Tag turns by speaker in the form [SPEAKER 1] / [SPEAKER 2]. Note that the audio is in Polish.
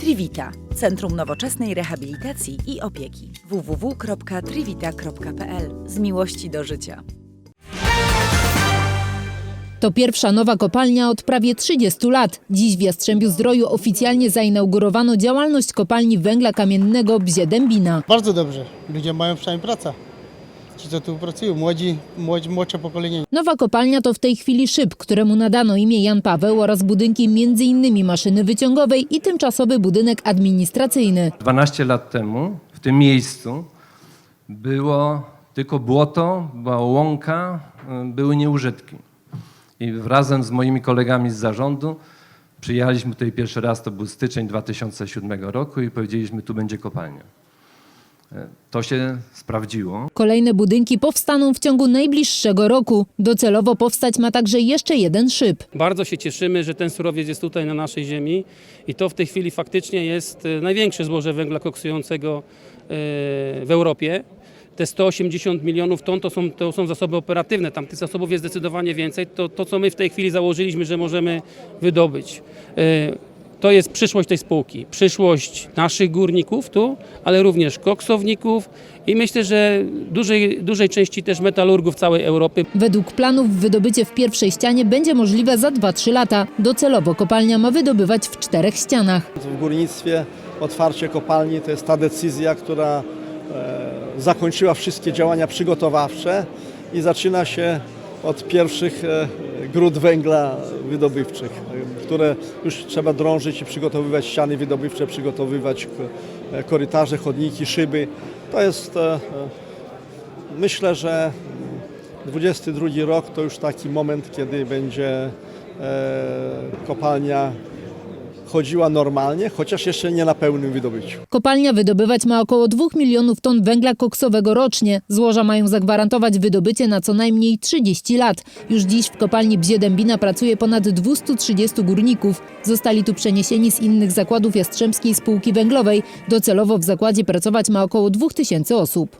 [SPEAKER 1] Trivita Centrum Nowoczesnej Rehabilitacji i Opieki www.trivita.pl Z miłości do życia.
[SPEAKER 2] To pierwsza nowa kopalnia od prawie 30 lat. Dziś w Jastrzębiu Zdroju oficjalnie zainaugurowano działalność kopalni węgla kamiennego Bzie Dębina.
[SPEAKER 3] Bardzo dobrze. Ludzie mają przynajmniej pracę. Ci, co tu pracują, młodzi, młodzi młodsze pokolenie.
[SPEAKER 2] Nowa kopalnia to w tej chwili szyb, któremu nadano imię Jan Paweł oraz budynki m.in. maszyny wyciągowej i tymczasowy budynek administracyjny.
[SPEAKER 4] 12 lat temu w tym miejscu było tylko błoto, była łąka, y, były nieużytki. I razem z moimi kolegami z zarządu przyjechaliśmy tutaj pierwszy raz, to był styczeń 2007 roku i powiedzieliśmy, tu będzie kopalnia. To się sprawdziło.
[SPEAKER 2] Kolejne budynki powstaną w ciągu najbliższego roku. Docelowo powstać ma także jeszcze jeden szyb.
[SPEAKER 5] Bardzo się cieszymy, że ten surowiec jest tutaj na naszej ziemi i to w tej chwili faktycznie jest e, największe złoże węgla koksującego e, w Europie. Te 180 milionów ton to są, to są zasoby operatywne, tam tych zasobów jest zdecydowanie więcej. To, to, co my w tej chwili założyliśmy, że możemy wydobyć. To jest przyszłość tej spółki, przyszłość naszych górników tu, ale również koksowników i myślę, że dużej, dużej części też metalurgów całej Europy.
[SPEAKER 2] Według planów wydobycie w pierwszej ścianie będzie możliwe za 2-3 lata. Docelowo kopalnia ma wydobywać w czterech ścianach.
[SPEAKER 6] W górnictwie otwarcie kopalni to jest ta decyzja, która e, zakończyła wszystkie działania przygotowawcze i zaczyna się od pierwszych e, grud węgla wydobywczych, które już trzeba drążyć i przygotowywać ściany wydobywcze, przygotowywać e, korytarze, chodniki, szyby. To jest, e, e, myślę, że 22 rok to już taki moment, kiedy będzie kopalnia chodziła normalnie, chociaż jeszcze nie na pełnym wydobyciu.
[SPEAKER 2] Kopalnia wydobywać ma około 2 milionów ton węgla koksowego rocznie. Złoża mają zagwarantować wydobycie na co najmniej 30 lat. Już dziś w kopalni Bzie pracuje ponad 230 górników. Zostali tu przeniesieni z innych zakładów Jastrzębskiej Spółki Węglowej. Docelowo w zakładzie pracować ma około 2000 osób.